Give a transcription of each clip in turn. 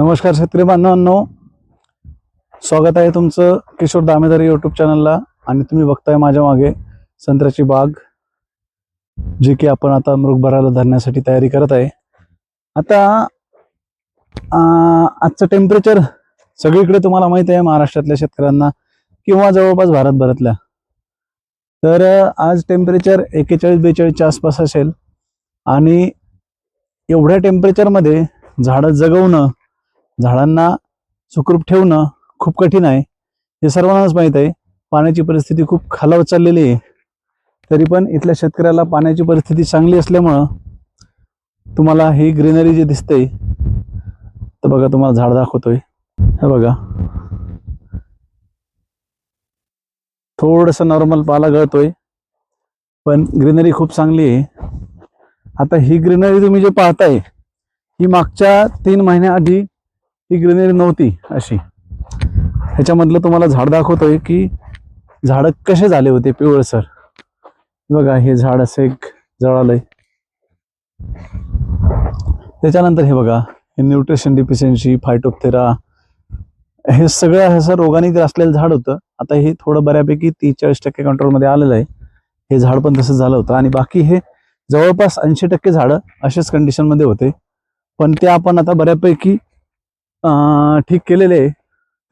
नमस्कार शेतकरी बांधवांनो. स्वागत आहे तुमचं किशोर दामेदारी युट्यूब चॅनलला आणि तुम्ही बघताय माझ्या मागे संत्र्याची बाग जी की आपण आता मृग भरायला धरण्यासाठी तयारी करत आहे. आता आजचं टेम्परेचर सगळीकडे तुम्हाला माहिती आहे महाराष्ट्रातल्या शेतकऱ्यांना किंवा जवळपास भारतभरातल्या. तर आज टेम्परेचर एकेचाळीस बेचाळीसच्या आसपास असेल. आणि एवढ्या टेम्परेचरमध्ये झाडं जगवणं झाडांना सुखरूप ठेवणं खूप कठीण आहे. हे सर्वांनाच माहीत आहे. पाण्याची परिस्थिती खूप खालावत चाललेली आहे. तरी पण इथल्या शेतकऱ्याला पाण्याची परिस्थिती चांगली असल्यामुळं तुम्हाला ही ग्रीनरी जी दिसते तर बघा तुम्हाला झाड दाखवतोय. हे बघा. थोडंसं नॉर्मल पाला गळतोय पण ग्रीनरी खूप चांगली आहे. आता ही ग्रीनरी तुम्ही जे पाहताय ही मागच्या तीन महिन्याआधी ही ग्रीनरी नव्हती अशी. ह्याच्यामधलं तुम्हाला झाड दाखवतोय की झाडं कसे झाले होते पिवळसर बघा हे झाड असं एक जळालंय त्याच्यानंतर हे बघा हे न्यूट्रिशन डिफिशियन्सी फायटोथेरा हे सगळं असं रोगाने ग्रासलेलं झाड होतं. आता हे थोडं बऱ्यापैकी तीस चाळीस टक्के कंट्रोलमध्ये आलेलं आहे. हे झाड पण तसं झालं होतं. आणि बाकी हे जवळपास ऐंशी टक्के झाडं अशाच कंडिशनमध्ये होते. पण ते आपण आता बऱ्यापैकी ठीक केलेले आहे.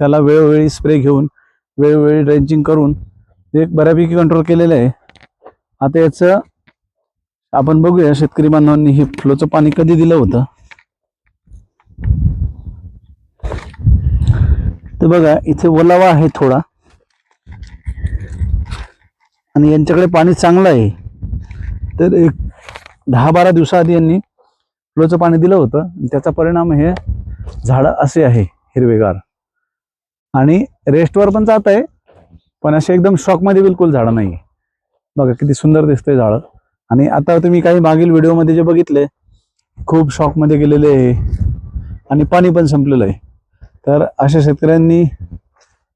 त्याला वेळोवेळी स्प्रे घेऊन वेळोवेळी ड्रेंचिंग करून ते एक बऱ्यापैकी कंट्रोल केलेलं आहे. आता याचं आपण बघूया शेतकरी बांधवांनी हे फ्लोचं पाणी कधी दिलं होतं. तर बघा इथे ओलावा आहे थोडा. आणि यांच्याकडे पाणी चांगलं आहे. तर एक दहा बारा दिवसाआधी यांनी फ्लोचं पाणी दिलं होतं. त्याचा परिणाम हे झाडं असे आहे हिरवेगार. आणि रेस्टवर पण जात आहे पण असे एकदम शॉकमध्ये बिलकुल झाडं नाही बघा किती सुंदर दिसतंय झाडं. आणि आता तुम्ही काही मागील व्हिडिओमध्ये जे बघितले खूप शॉकमध्ये गेलेले आहे. आणि पाणी पण संपलेलं आहे. तर अशा शेतकऱ्यांनी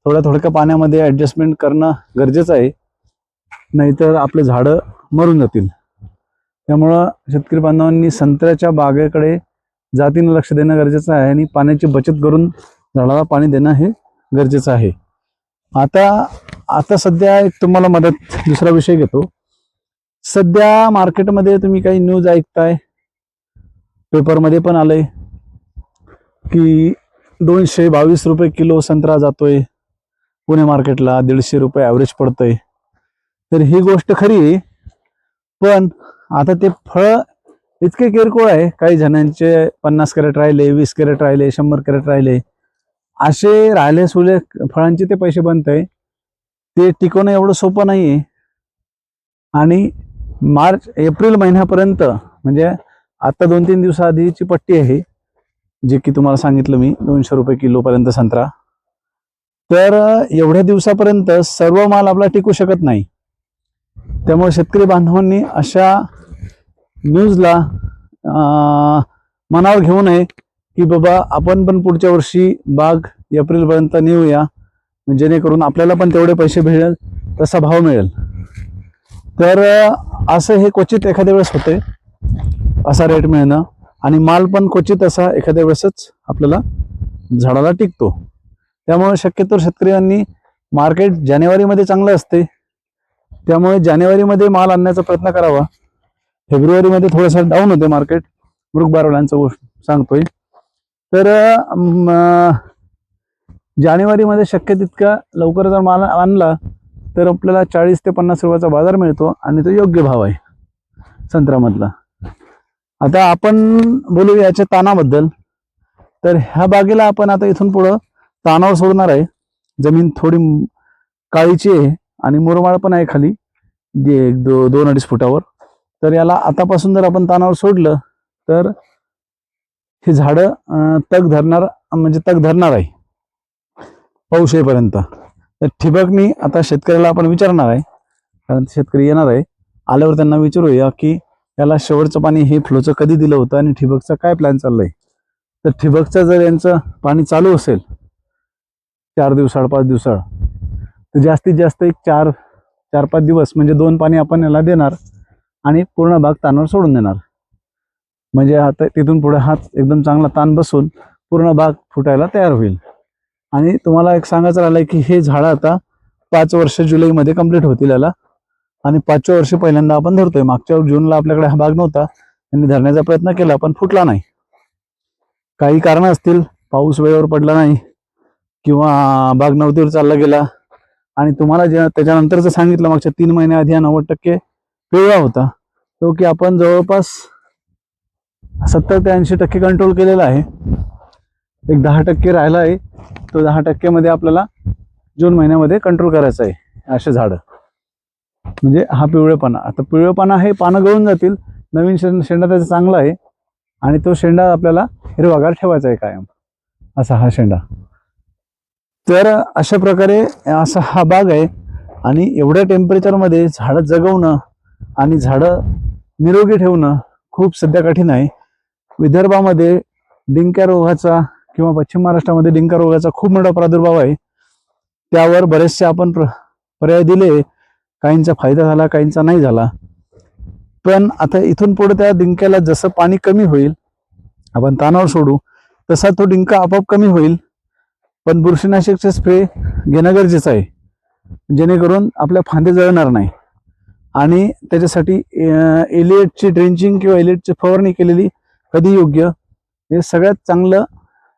थोड्या थोडक्या पाण्यामध्ये ॲडजस्टमेंट करणं गरजेचं आहे. नाहीतर आपले झाडं मरून जातील. त्यामुळं शेतकरी बांधवांनी संत्र्याच्या बागेकडे जातीनं लक्ष देणं गरजेचं आहे आणि पाण्याची बचत करून झाडाला पाणी देणं हे गरजेचं आहे. आता आता सध्या एक तुम्हाला मदत दुसरा विषय घेतो. सध्या मार्केटमध्ये तुम्ही काही न्यूज ऐकताय पेपरमध्ये पण आलंय की दोनशे बावीस रुपये किलो संत्रा जातोय. पुणे मार्केटला दीडशे रुपये ॲव्हरेज पडतंय. तर ही गोष्ट खरी आहे पण आता ते फळ इतके किरकोळ आहे. काही जणांचे पन्नास कॅरेट राहिले वीस कॅरेट राहिले शंभर कॅरेट राहिले. असे राहिले सुले फळांचे ते पैसे बनत आहे ते टिकवणं एवढं सोपं नाही आहे आणि मार्च एप्रिल महिन्यापर्यंत म्हणजे आता दोन तीन दिवसाआधीची पट्टी आहे जे की तुम्हाला सांगितलं मी दोनशे रुपये किलोपर्यंत संत्रा. तर एवढ्या दिवसापर्यंत सर्व माल आपला टिकू शकत नाही. त्यामुळे शेतकरी बांधवांनी अशा न्यूजला मनावर घेऊ नये की बाबा आपण पण पुढच्या वर्षी बाग एप्रिलपर्यंत नेऊया. जेणेकरून आपल्याला पण तेवढे पैसे मिळेल तसा भाव मिळेल. तर असं हे क्वचित एखाद्या वेळेस होते असा रेट मिळणं. आणि माल पण क्वचित असा एखाद्या वेळेसच आपल्याला झाडाला टिकतो. त्यामुळे शक्यतो शेतकऱ्यांनी मार्केट जानेवारीमध्ये चांगलं असते. त्यामुळे जानेवारीमध्ये माल आणण्याचा प्रयत्न करावा. फेब्रुवारीमध्ये थोडंसं डाऊन होते मार्केट मृग बारवल्यांचं गोष्ट सांगतोय. तर जानेवारीमध्ये शक्य तितका लवकर जर माल आणला तर आपल्याला चाळीस ते पन्नास रुपयाचा बाजार मिळतो आणि तो योग्य भाव आहे संत्र्यामधला. आता आपण बोलू याच्या तानाबद्दल तर ह्या बागेला आपण आता इथून पुढं तानावर सोडणार आहे. जमीन थोडी काळीची आहे आणि मुरमाळ पण आहे खाली. जे एक दो दोन अडीच फुटावर. तर याला आतापासून जर आपण तानावर सोडलं तर हे झाडं तग धरणार म्हणजे तग धरणार आहे. पाऊस येईपर्यंत. तर ठिबकनी आता शेतकऱ्याला आपण विचारणार आहे कारण शेतकरी येणार आहे. आल्यावर त्यांना विचारूया की याला शेवटचं पाणी हे फ्लोचं कधी दिलं होतं आणि ठिबकचा काय प्लॅन चाललाय? तर ठिबकचं जर यांचं पाणी चालू असेल चार दिवसाळ पाच दिवसाळ तर जास्तीत जास्त एक चार चार पाच दिवस म्हणजे दोन पाणी आपण याला देणार. आणि पूर्ण भाग तानावर सोडून देणार. म्हणजे आता तिथून पुढे हात एकदम चांगला ताण बसून पूर्ण बाग फुटायला तयार होईल. आणि तुम्हाला एक सांगायचं राहिलं की हे झाडं आता पाच वर्ष जुलैमध्ये कंप्लीट होतील याला. आणि पाचव्या वर्षी पहिल्यांदा आपण धरतोय. मागच्या जूनला आपल्याकडे हा भाग नव्हता. त्यांनी धरण्याचा प्रयत्न केला पण फुटला नाही. काही कारणं असतील पाऊस वेळेवर पडला नाही किंवा बाग नवतीवर चालला गेला. आणि तुम्हाला जे त्याच्यानंतरचं सांगितलं मागच्या तीन महिन्याआधी हा नव्वद टक्के पिवळा होता. तो की आपण जवळपास सत्तर ते ऐंशी टक्के कंट्रोल केलेला आहे. एक दहा टक्के राहिला आहे. तो दहा टक्क्यामध्ये आपल्याला जून महिन्यामध्ये कंट्रोल करायचा आहे. असे झाडं. म्हणजे हा पिवळेपणा. आता पिवळेपणा हे पानं गळून जातील. नवीन शेंड शेंडा त्याचा चांगला आहे. आणि तो शेंडा आपल्याला हिरवागार ठेवायचा आहे कायम. असा हा शेंडा. तर अशा प्रकारे असा हा बाग आहे. आणि एवढ्या टेम्परेचरमध्ये झाडं जगवणं आणि झाडं निरोगी ठेवणं खूप सध्या कठीण आहे. विदर्भामध्ये डिंक्या रोगाचा किंवा पश्चिम महाराष्ट्रामध्ये डिंका रोगाचा खूप मोठा प्रादुर्भाव आहे. त्यावर बरेचसे आपण प्र पर्याय दिले. काहींचा फायदा झाला काहींचा नाही झाला. पण आता इथून पुढे त्या डिंक्याला जसं पाणी कमी होईल आपण तानावर सोडू तसा तो डिंका आपोआप कमी होईल. पण बुरशीनाशकचे स्प्रे घेणं गरजेचं आहे. जेणेकरून आपल्या फांदे जळणार नाही. आणि त्याच्यासाठी एलिएटची ड्रेंचिंग किंवा एलिएटची फवारणी केलेली कधी योग्य? हे सगळ्यात चांगलं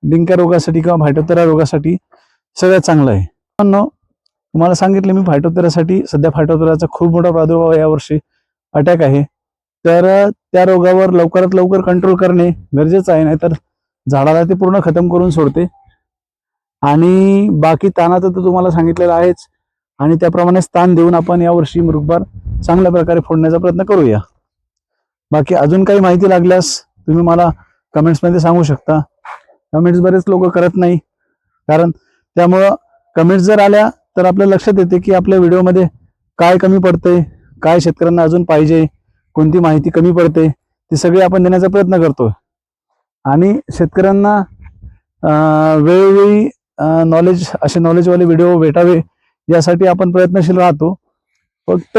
डिंक्या रोगासाठी किंवा फायटोथेरा रोगासाठी सगळ्यात चांगलं आहे. पण तुम्हाला सांगितलं मी फायटोथेरासाठी सध्या फायटोथेराचा खूप मोठा प्रादुर्भाव यावर्षी अटॅक आहे. तर त्या रोगावर लवकरात लवकर कंट्रोल करणे गरजेचं आहे नाहीतर झाडाला ते पूर्ण खतम करून सोडते. आणि बाकी तानाचं तर तुम्हाला सांगितलेलं आहेच आणि त्याप्रमाणे स्थान देऊन आपण यावर्षी मृगबार चांगल्या प्रकारे फोडण्याचा प्रयत्न करूया. बाकी अजून काही माहिती लागल्यास तुम्ही मला कमेंट्समध्ये सांगू शकता. कमेंट्स बरेच लोक करत नाही. कारण त्यामुळं कमेंट्स जर आल्या तर आपल्या लक्षात येते की आपल्या व्हिडिओमध्ये काय कमी पडते काय शेतकऱ्यांना अजून पाहिजे कोणती माहिती कमी पडते ती सगळी आपण देण्याचा प्रयत्न करतो आणि शेतकऱ्यांना वेळोवेळी नॉलेज असे नॉलेजवाले व्हिडिओ भेटावे यासाठी आपण प्रयत्नशील राहतो. फक्त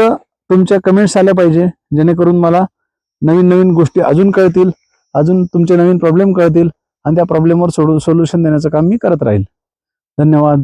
तुमच्या कमेंट्स आल्या पाहिजे जेणेकरून मला नवीन नवीन गोष्टी अजून कळतील अजून तुमचे नवीन प्रॉब्लेम कळतील आणि त्या प्रॉब्लेमवर सोडू सोल्युशन देण्याचं काम मी करत राहील. धन्यवाद.